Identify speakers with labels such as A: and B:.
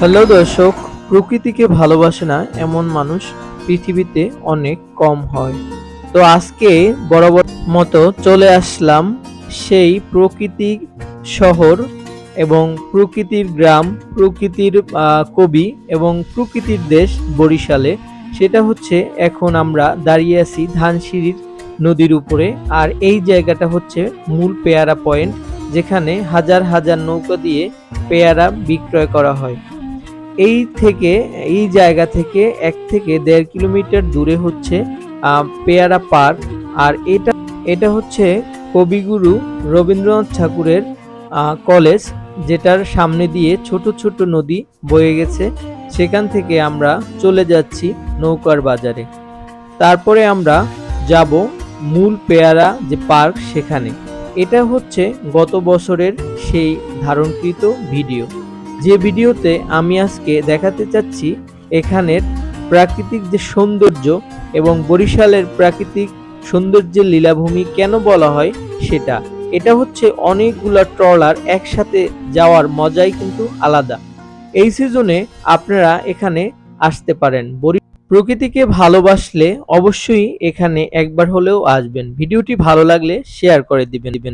A: Hello দর্শক, প্রকৃতিকে ভালোবাসে না এমন মানুষ পৃথিবীতে অনেক কম হয়। তো আজকে বরাবর মতো চলে আসলাম সেই প্রকৃতির শহর এবং প্রকৃতির গ্রাম, প্রকৃতির কবি এবং প্রকৃতির দেশ বরিশালে। সেটা হচ্ছে এখন আমরা দাঁড়িয়ে আছি ধানসিঁড়ির নদীর উপরে আর এই জায়গাটা হচ্ছে মূল পেয়ারা পয়েন্ট, যেখানে হাজার হাজার নৌকা দিয়ে পেয়ারা বিক্রয় করা হয়। এই থেকে, এই জায়গা থেকে এক থেকে দেড় কিলোমিটার দূরে হচ্ছে পেয়ারা পার্ক। আর এটা এটা হচ্ছে কবিগুরু রবীন্দ্রনাথ ঠাকুরের কলেজ, যেটার সামনে দিয়ে ছোট ছোট নদী বয়ে গেছে। সেখান থেকে আমরা চলে যাচ্ছি নৌকার বাজারে। তারপরে আমরা যাব মূল পেয়ারা যে পার্ক সেখানে। এটা হচ্ছে গত বছরের সেই ধারণকৃত ভিডিও। যে ভিডিওতে আমি আজকে দেখাতে চাচ্ছি, এখানের প্রাকৃতিক যে সৌন্দর্য এবং বরিশালের প্রাকৃতিক সৌন্দর্যের লীলাভূমি কেন বলা হয় সেটা। এটা হচ্ছে অনেকগুলা ট্রলার একসাথে যাওয়ার মজাই কিন্তু আলাদা। এই সিজনে আপনারা এখানে আসতে পারেন। বরি প্রকৃতিকে ভালোবাসলে অবশ্যই এখানে একবার হলেও আসবেন। ভিডিওটি ভালো লাগলে শেয়ার করে দিবেন দিবেন।